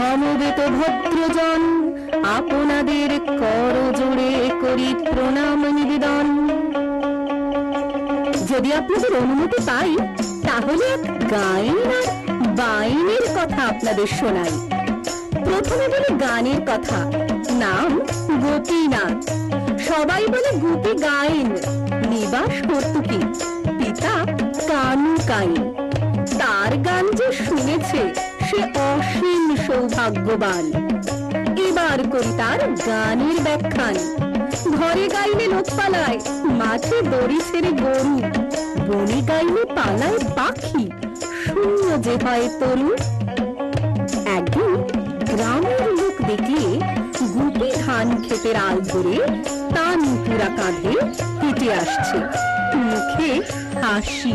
সমবেত ভদ্রজন, আপনাদের কর জোড়ে করি প্রণাম নিবেদন। যদি আপনাদের অনুমতি পাই, তাহলে এক গাইন আর বাইনের কথা আপনাদের শোনাই। প্রথমে বলি গানের কথা, নাম গোপীনাথ। সবাই বলে গোপী গাইন, নিবাস কর্তুকি, পিতা কানু কাইন তার গান যে শুনেছে সে অসীম সৌভাগ্যবান। এবার করি তার গানের ব্যাখ্যান। ঘরে গাইলে লোক পালায় মাঠে দড়ি ছেড়ে গরু। বনে গাইলে পালায় পাখি, শূন্য যে হয় তরু। একদিন গ্রামের লোক দেখলে গুপি ধান ক্ষেতের আল ধরে তান পুরা কাঁধে হেঁটে আসছে। মুখে হাসি।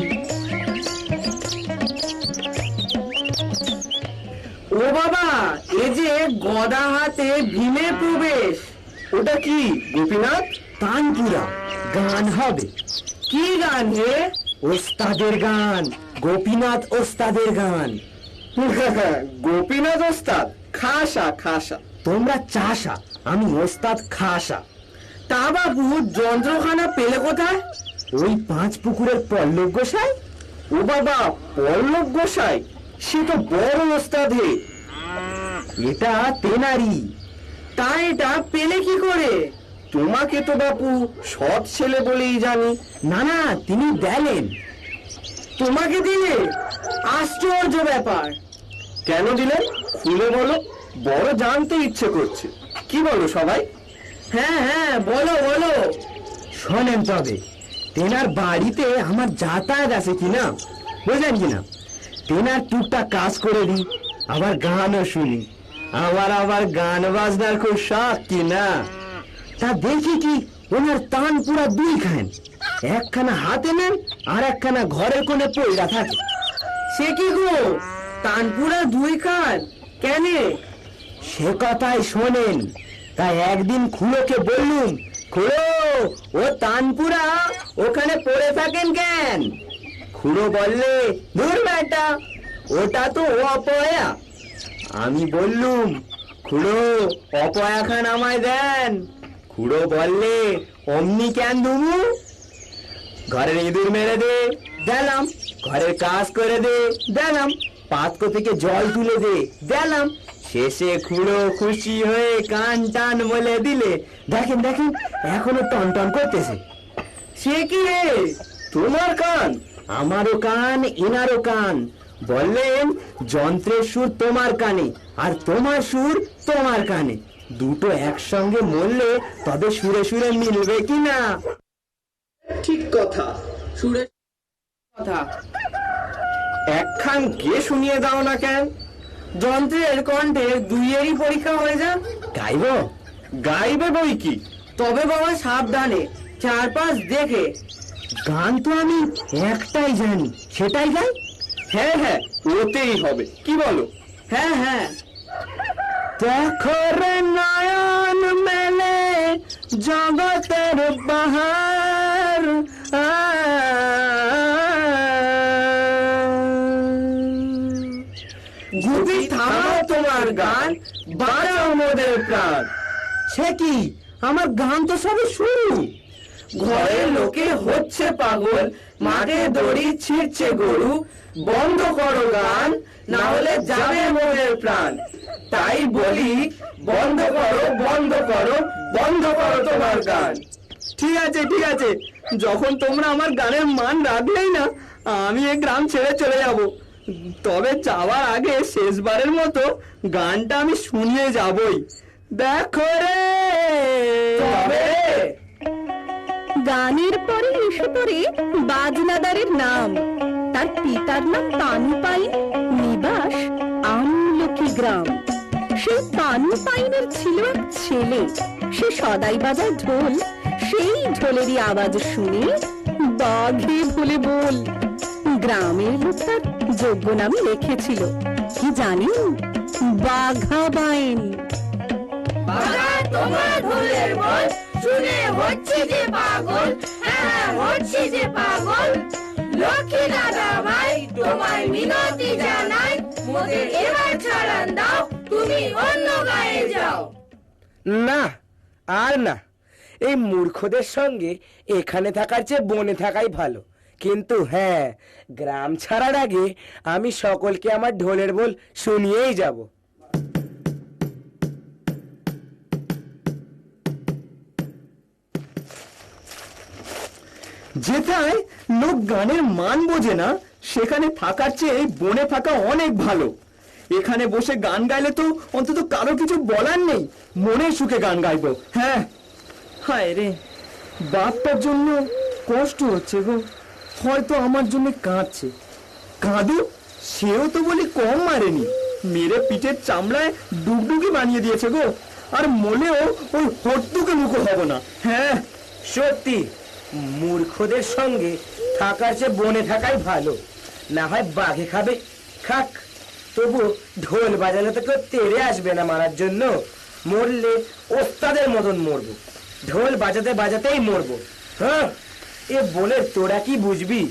ও বাবা এ যে গদা হাতে ভীমে প্রবেশ। ওটা কি গোপীনাথ? তানপুরা। গান হবে। কি গান হে ওস্তাদের গান গোপীনাথ ওস্তাদের গান। গোপীনাথ ওস্তাদ খাসা খাসা। তোমরা চাষা আমি ওস্তাদ খাসা। তা বাবু যন্ত্রখানা পেলে কোথায়? ওই পাঁচ পুকুরের পল্লব গোসাই? ও বাবা পল্লব গোসাই? সে তো বড় ওস্তাদ। এটা তেনারি। তা এটা পেলে কি করে? তোমাকে তো বাপু, সৎ ছেলে বলেই জানি। না না, তিনি দেলেন তোমাকে দিলে? আশ্চর্য ব্যাপার। কেন দিলেন? খুলে বলো। বড় জানতে ইচ্ছে করছে। কি বলো সবাই? হ্যাঁ হ্যাঁ বলো বলো। শোনেন তবে, তেনার বাড়িতে আমার যাতায়াত আছে কিনা? বুঝলেন কিনা? তেনার টুকটাক কাজ করে দিই আবার গানও শুনি। আবার আবার গান বাজনার খুব শখ কি না? তা দেখি কি, ওনার তান পুরা দুই খান। একখানা হাতে নেন আর একখানা ঘরের কোণে পয়রা থাকে। সে কি গো তানপুরা দুই খান? কেনে? সে কথাই শোনেন। তাই একদিন খুড়োকে বললুম, খুড়ো, ও তানপুরা ওখানে পড়ে থাকেন কেন? খুড়ো বললে দূর বেটা, ওটা তো অপয়া। আমি বললুম, খুড়ো অপয়া খান আমায় দেন। খুড়ো বললে, অমনি কেন দুমু ঘরের ইঁদুর মেরে দে। দিলাম। ঘরের কাজ করে দে। দিলাম। পাত্র থেকে জল তুলে দে। দিলাম। শেষে খুঁড়ো খুশি হয়ে কান টান বলে দিলে, দেখেন দেখেন, এখনও টন টন করতেছে। সে কি রে? তোমার কান? আমারও কান এনারও কান। বললেন যন্ত্রের সুর তোমার কানে আর তোমার সুর তোমার কানে। দুটো একসঙ্গে মরলে তবে সুরে সুরে মিলবে কি না? ঠিক কথা। সুরে কথা। একখান কে শুনিয়ে দাও না কেন? যন্ত্রের কণ্ঠে দুইয়েরই পরীক্ষা হয়ে যাক। গাইব? গাইবে বই কি? তবে বাবা সাবধানে চারপাশ দেখে। গান তো আমি একটাই জানি সেটাই গাই? হ্যাঁ হ্যাঁ ওতেই হবে। কি বলো? হ্যাঁ হ্যাঁ। দেখো রে নয়ন মেলে জগতের বাহার। গুপি থামাও তোমার গান বাড়াও মোদের প্রাণ। সে কি? আমার গান তো সবে শুরু ঘরের লোকে হচ্ছে পাগল মাঠে দড়ি ছিঁড়ছে গরু বন্ধ করো গান না হলে যাবে মোদের প্রাণ। তাই বলি বন্ধ করো বন্ধ করো বন্ধ করো তোমার গান। ঠিক আছে ঠিক আছে। যখন তোমরা আমার গানের মান রাখলেই না আমি এই গ্রাম ছেড়ে চলে যাব। তবে যাওয়ার আগে শেষবারের মতো গানটা আমি শুনিয়ে যাবই। দেখো রে! তবে গানের পরে এসে পড়ে বাজনাদারের নাম। তার পিতার নাম তানু পাইন নিবাস আমলকি গ্রাম। সেই তানু পাইনের ছিল এক ছেলে। সে সদাই বাজায় ঢোল, সেই ঢোলেরই আওয়াজ শুনে বাঘে ভুলে বল, গ্রামের লোক তার যোগ্য নামে রেখেছিল কি জানি? বাঘা বাইন। তোমার ঢোলের বল শুনে হচ্ছে যে পাগল। হ্যাঁ হচ্ছে যে পাগল। লক্ষ্মী দাদা ভাই, তোমায় মিনতি জানাই। মোদের এবার ছাড়ান দাও, তুমি অন্য গায়ে যাও। না, আর না। এই মূর্খদের সঙ্গে এখানে থাকার চেয়ে বনে থাকাই ভালো। কিন্তু হ্যাঁ গ্রাম ছাড়ার আগে আমি সকলকে আমার ঢোলের বল শুনিয়েই যাব। যেথায় লোক গানের মান বোঝে না সেখানে থাকার চেয়ে বনে থাকা অনেক ভালো। এখানে বসে গান গাইলে তো অন্তত কারও কিছু বলার নেই। মনের সুখে গান গাইবো হ্যাঁ? হায় রে। বাপটার জন্য কষ্ট হচ্ছে গো। হয়তো আমার জন্য কাঁদছে। কাঁদু সেও তো বলি কম মারেনি। মেরে পিঠের চামড়ায় ডুগডুগি বানিয়ে দিয়েছে গো। আর মনেও ওই হট্টুকে মুখো হব না হ্যাঁ? সত্যি? মূর্খদের সঙ্গে থাকার চেয়ে বনে থাকাই ভালো। না হয় বাঘে খাবে। খাক, তবু ঢোল বাজালে তো কেউ তেড়ে আসবে না মারার জন্য। মরলে ওস্তাদের মতন মরবো। ঢোল বাজাতে বাজাতেই মরবো। হ্যাঁ এ বলে তোরা কি বুঝবি?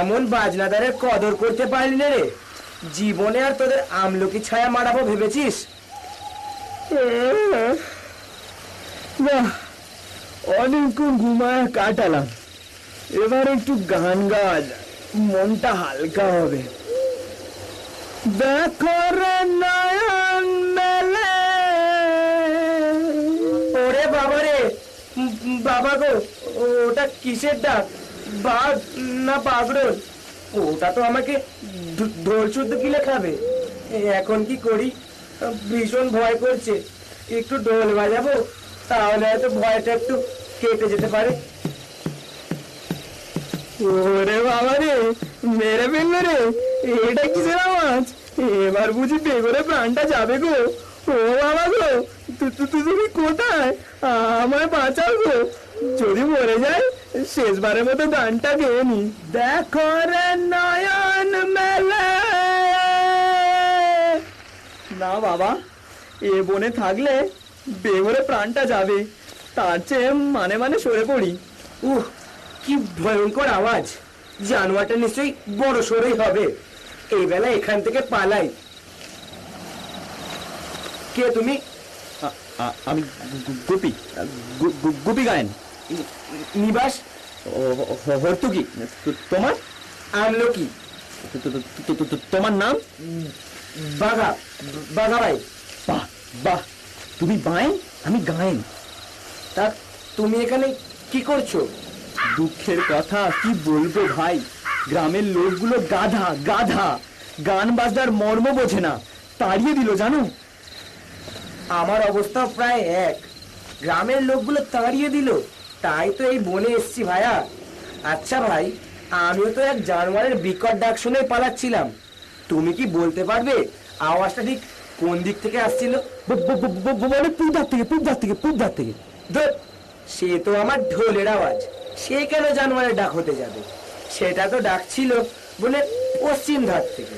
এমন বাজনাদারের কদর করতে পারলি না রে। জীবনে আর তোদের আমলকি ছায়া মারাবো ভেবেছিস? বাহ। অনেকক্ষণ ঘুমায়, কাটালাম। এবার একটু গান গাওয়া। মনটা হালকা হবে। দেখো রে নয়ন মেলে। ওরে বাবা রে। বাবা গো, ওটা কিসের ডাক? বাঘ না বাগরোল ওটা তো আমাকে ঢোল শুদ্ধ কিলে খাবে এখন কি করি? ভীষণ ভয় করছে। একটু ঢোল বাজাবো? তাহলে হয়তো ভয়টা একটু কেটে যেতে পারে। ওরে বাবা রে, মেরে ফেলল রে। এটা এবার বুঝি বেগরে প্রাণটা যাবে গো। ও বাবা গো তুমি কোথায়? আমায় বাঁচাও গো। যদি মরে যায়, শেষবারের মতো গানটা গেয়ে নি। দেখো রে নয়ন মেলে। না বাবা, এ বনে থাকলে বেগরে প্রাণটা যাবে। তার চেয়ে মানে মানে সরে পড়ি। উহ কি ভয়ঙ্কর আওয়াজ। জানোয়ারটা নিশ্চয়ই বড় সড়ই হবে। এই বেলা এখান থেকে পালাই। কে তুমি? আমি গুপি গুপি গায়েন। নিবাস। হর্তুকি। তোমার? আমলকি তোমার নাম? বাঘা বাঘা ভাই বাহ বাহ। তুমি বায়েন আমি গায়েন। তা তুমি এখানে কি করছ? দুঃখের কথা কি বলব ভাই? গ্রামের লোকগুলো গাধা গাধা। গান বাজনার মর্ম বোঝে না। তাড়িয়ে দিল জানো? আমার অবস্থা প্রায় এক। গ্রামের লোকগুলো তাড়িয়ে দিল। তাই তো এই বনে এসছি ভাইয়া। আচ্ছা ভাই আমিও তো এক জানোয়ারের বিকট ডাক শুনে পালাচ্ছিলাম। তুমি কি বলতে পারবে আওয়াজটা ঠিক কোন দিক থেকে আসছিল? ব- ব- ব- ব- বলে থেকে পূজার থেকে পূজার থেকে। ধুর, সে তো আমার ঢোলের আওয়াজ। সে কেন জানোয়ারের ডাক হতে যাবে? সেটা তো ডাক ছিল বলে পশ্চিম ধার থেকে।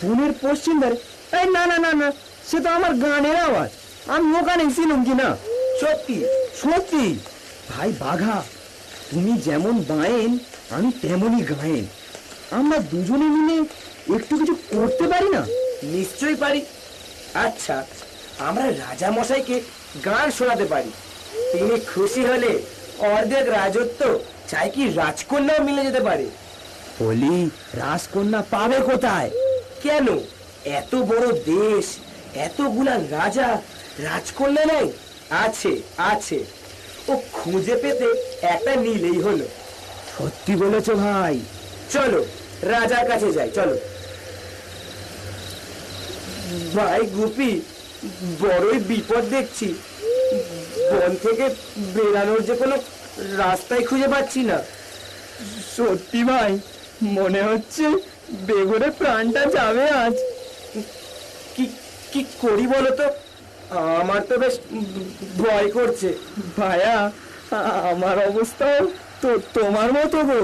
পুনের পশ্চিম ধারে এই না না না না সে তো আমার গানের আওয়াজ। আমি ওখানে ছিলাম কি না? সত্যি? সত্যি? ভাই বাঘা তুমি যেমন বায়েন আমি তেমনই গায়েন। আমরা দুজনে মিলে একটু কিছু করতে পারি না? নিশ্চয়ই পারি। আচ্ছা আমরা রাজা মশাইকে গান শোনাতে পারি। তিনি খুশি হলে অর্ধেক রাজত্ব চাই কি রাজকন্যাও মিলে যেতে পারে। বলি, রাজকন্যা পাবে কোথায়? কেন? এত বড় দেশ এতগুলা রাজা, রাজকন্যা নাই? আছে আছে। ও খুঁজে পেতে একটা নিলেই হলো। সত্যি বলেছ ভাই। চলো, রাজার কাছে যাই, চলো। ভাই, গুপি, বড়ই বিপদ দেখছি। বন থেকে বেরানোর যে কোনো রাস্তাই খুঁজে পাচ্ছি না। সত্যি ভাই, মনে হচ্ছে বেগরে প্রাণটা যাবে আজ। কি কি করি বলো তো? আমার তো বেশ ভয় করছে। ভাইয়া, আমার অবস্থাও তো তোমার মতো গো।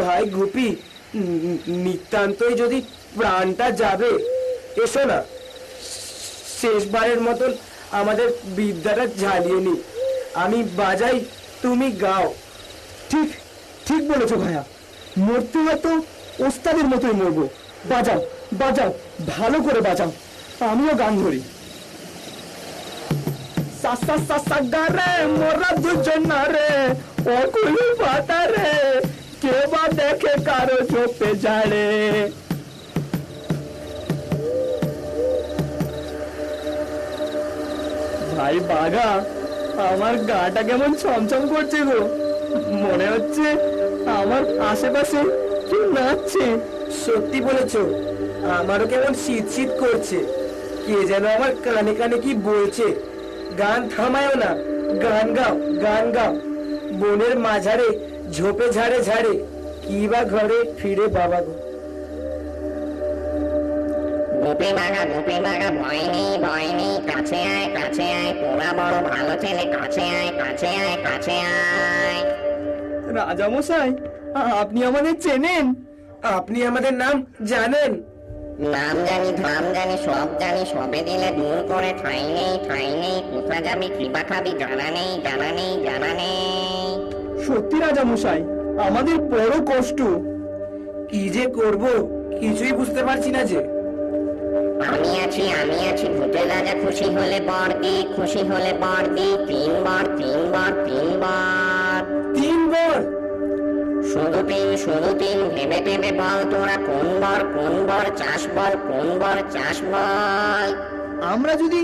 ভাই গুপি, নিতান্তই যদি প্রাণটা যাবে, এসো না। শেষবারের মতন আমাদের বিদ্যাটা ঝালিয়ে নি। আমি বাজাই, তুমি গাও। ঠিক ঠিক বলেছ ভাইয়া মরতে হয়তো ওস্তাদের মতোই মরবো। বাজাও বাজাও, ভালো করে বাজাও। আমিও গান ধরি। রে পাতা রে দেখে কারও চোপে জাড়ে ভাই বাঘা, আমার গাটা কেমন ছমছম করছে গো। মনে হচ্ছে আমার আশেপাশে কেউ নাচছে। সত্যি বলেছ, আমারও কেমন শীত শীত করছে। কে যেন আমার কানে কানে কি বলছে। গান থামায়ও না, গান গাও গান গাও। বনের মাঝারে, ঝোপে ঝাড়ে ঝাড়ে, কি বা ঘরে ফিরে বাবা গো। গোপী বাঘা গোপী বাঘা ভয় নেই ভয় নেই কাছে আয় কাছে আয় তোরা বড় ভালো ছেলে কাছে আয় কাছে আয় কাছে আয়। রাজামশাই আপনি আমাদের চেনেন। আপনি আমাদের নাম জানেন। নাম জানি ধাম জানি সব জানি সবে দিলে দূর করে ঠাই নেই ঠাই নেই কোথা যাবি কিবা খাবি জানা নেই জানা নেই জানা নেই। সত্যি রাজামশাই আমাদের বড় কষ্ট। কি যে করব কিছুই বুঝতে পারছি না যে। আছি আমি আছি। ভূতের রাজা খুশি হলে বর দি খুশি হলে বর দি তিন বার তিন বার তিন বার তিন বর শুধু তিন শুধু তিন ভেবে ভেবে বল তোরা কোন বর কোন বর চাষ বল কোন বর চাষ বল আমরা যদি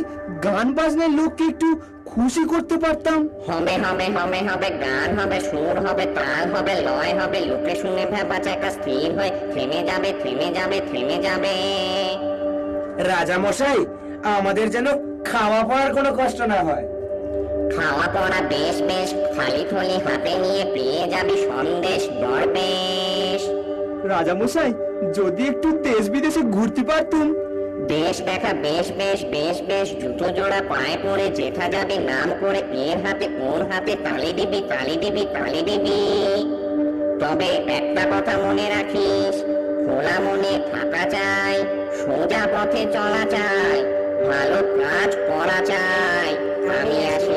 গান বাজনার লোককে একটু খুশি করতে পারতাম। হবে হবে হবে হবে গান হবে সুর হবে তাল হবে লয় হবে লোকে শুনে ভেবা চাকা স্থির হয়ে থেমে যাবে থেমে যাবে থেমে যাবে। রাজা মশাই আমাদের যেন খাওয়া পড়ার কোনো কষ্ট না হয়। খাওয়া পড়া বেশ বেশ খালি থলি হাতে নিয়ে পেয়ে যাবি সন্দেশ দরবেশ রাজা মশাই যদি একটু দেশ বিদেশে ঘুরতে পারতুম। বেশ দেখা বেশ বেশ বেশ বেশ জুতো জোড়া পায়ে পড়ে যেথা যাবে নাম করে এর হাতে ওর হাতে তালি দিবি তালি দিবি তালি দিবি। তবে একটা কথা মনে রাখিস খোলা মনে থাকা চাই। সোজা পথে চলা চাই ভালো কাজ করা চাই আমি আসি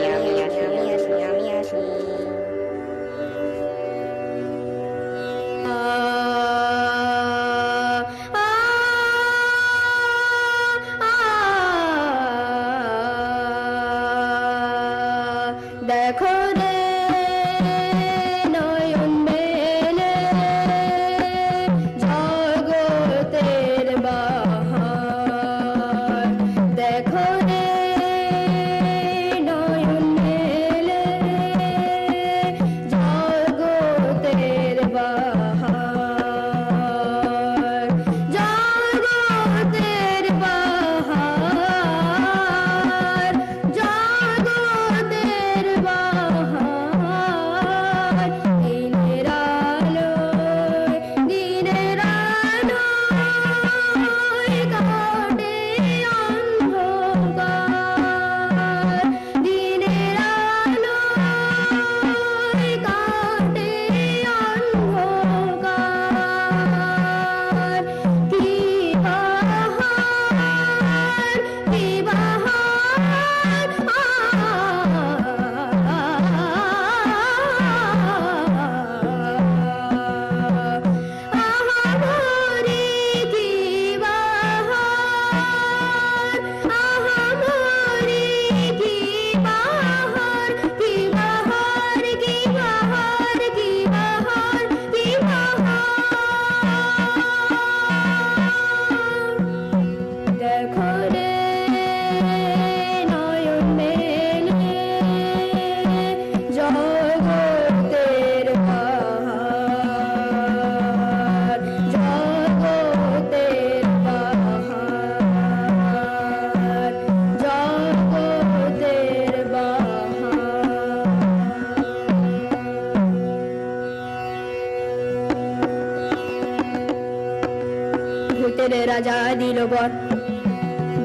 দিল বর।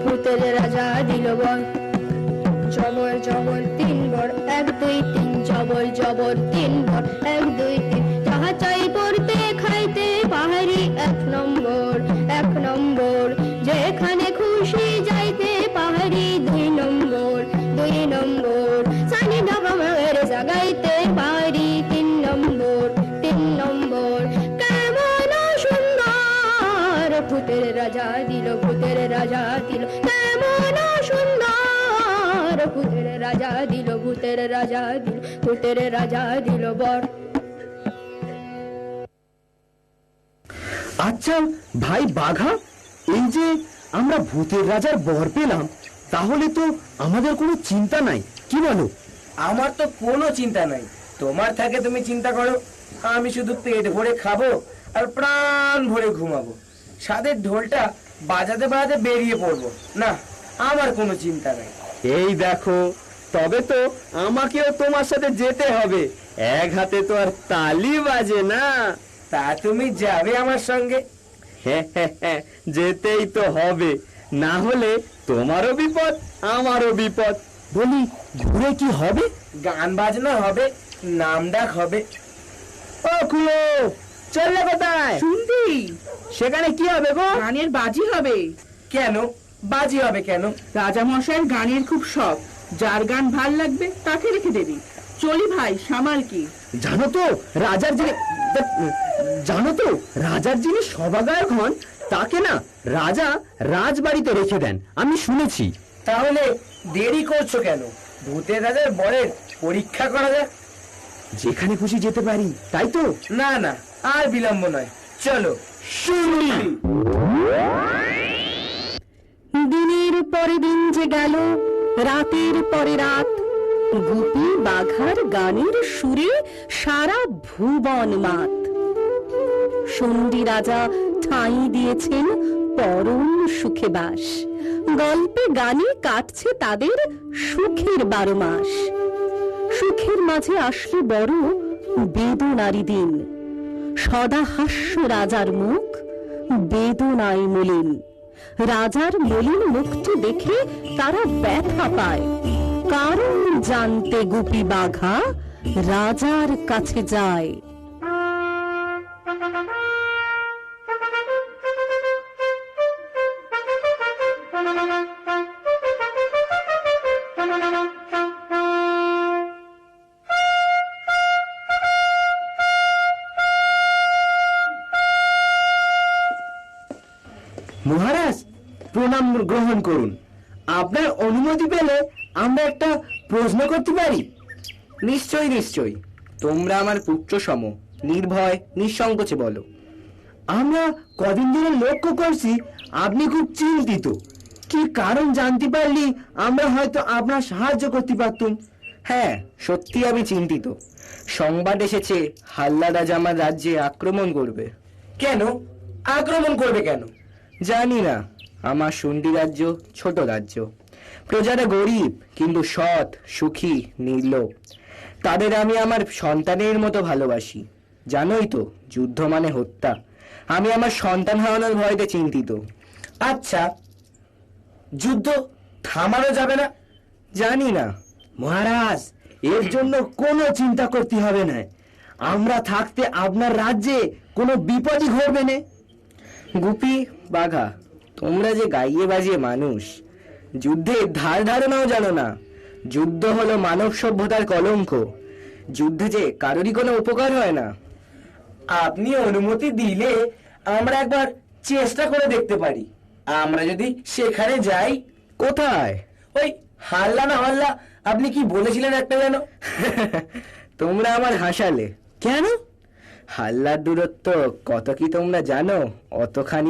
ভূতের রাজা দিল বর। জবর জবর, তিন বর। এক, দুই, তিন, জবর জবর, তিন বর। এক, দুই, তিন। যাহা চাই পড়তে, খাইতে, পাহাড়ি এক নম্বর এক নম্বর। যেখানে খুশি যাইতে, পাহাড়ি দুই নম্বর দুই নম্বর। সানি ধামের জাগাইতে পাহাড়ি রাজা দিল। কেমন সুন্দর। ভূতের রাজা দিল ভূতের রাজা দিল ভূতের রাজা দিল বর। আচ্ছা ভাই বাঘা এই যে আমরা ভূতের রাজার বর পেলাম তাহলে তো আমাদের কোনো চিন্তা নাই কি বলো? আমার তো কোনো চিন্তা নাই। তোমার থাকে তুমি চিন্তা করো আমি শুধু পেট ভরে খাব আর প্রাণ ভরে ঘুমাবো। স্বাদের ঢোলটা বাজাতে বাজাতে বেরিয়ে পড়ব। না আমার কোনো চিন্তা নাই। এই দেখো তবে তো আমাকেও তোমার সাথে যেতে হবে। এক হাতে তো আর তালি বাজে না। তা তুমি যাবে আমার সঙ্গে? হ্যাঁ, হ্যাঁ, হ্যাঁ, যেতেই তো হবে। না হলে তোমারও বিপদ আমারও বিপদ। বলি ঘুরে কি হবে? গান বাজনা হবে নাম ডাক হবে। ও খুলো চললে কোথায়? শুনবি? সেখানে কি হবে গো? গানের বাজি হবে। কেন? বাজি হবে কেন? রাজামশাইয়ের গানের খুব শখ। যার গান ভালো লাগবে তাকে রেখে দেবি। চলি ভাই সামাল কি? জানো তো রাজার যিনি জানো তো রাজার যিনি সভাগায়ক হন তাকে না রাজা রাজবাড়িতে রেখে দেন। আমি শুনেছি। তাহলে দেরি করছ কেন? ভূতের রাজার বরের পরীক্ষা করা যাক। যেখানে খুশি যেতে পারি তাই তো? না না আর বিলম্ব নয়। চলো শুনি দিনের পরে দিন যে গেল, রাতের পরে রাত। গুপি বাঘার গানের সুরে সারা ভুবন মাত। সন্ধি রাজা ঠাঁই দিয়েছেন পরম সুখে বাস। গল্পে গানে কাটছে তাদের সুখের বারো মাস। সুখের মাঝে আসলে বড় বেদনারি দিন। সদা হাস্য রাজার মুখ, বেদনায় মলিন। রাজার মলিন মুখটি দেখে তারা ব্যথা পায়। কারণ জানতে গুপি বাঘা রাজার কাছে যায়। গ্রহণ করুন। আপনার অনুমতি পেলে আমরা একটা প্রশ্ন করতে পারি। নিশ্চয় নিশ্চয় তোমরা আমার পুত্র সম, নির্ভয়, নিঃসংকোচে বলো। আমরা কদিন ধরে লক্ষ্য করছি আপনি খুব চিন্তিত। কি কারণ জানতে পারলি আমরা হয়তো আপনার সাহায্য করতে পারতুম? হ্যাঁ সত্যি আমি চিন্তিত। সংবাদ এসেছে হাল্লা রাজা আমার রাজ্যে আক্রমণ করবে। কেন? আক্রমণ করবে কেন? জানি না। আমার সুন্ডি রাজ্য, ছোট রাজ্য। প্রজারা গরিব, কিন্তু সৎ, সুখী নির্লোভ তাদের আমি আমার সন্তানের মতো ভালোবাসি। জানোই তো, যুদ্ধ মানে হত্যা। আমি আমার সন্তান হারানোর ভয়তে চিন্তিত। আচ্ছা যুদ্ধ থামানো যাবে না? জানি না। মহারাজ, এর জন্য কোনো চিন্তা করতে হবে না। আমরা থাকতে আপনার রাজ্যে কোনো বিপদই ঘটবে না। গুপি, বাঘা তোমরা যে গাইয়ে বাজিয়ে মানুষ যুদ্ধের ধার ধারণাও জানো না। যুদ্ধ হলো মানব সভ্যতার কলঙ্ক। যুদ্ধে যে কারোরই কোনো উপকার হয় না। আপনি অনুমতি দিলে আমরা একবার চেষ্টা করে দেখতে পারি। আমরা যদি সেখানে যাই। কোথায়? ওই হাল্লা না হাল্লা আপনি কি বলেছিলেন একটা যেন? তোমরা আমার হাসালে। কেন? হাল্লার দূরত্ব কত কি তোমরা জানো? অতখানি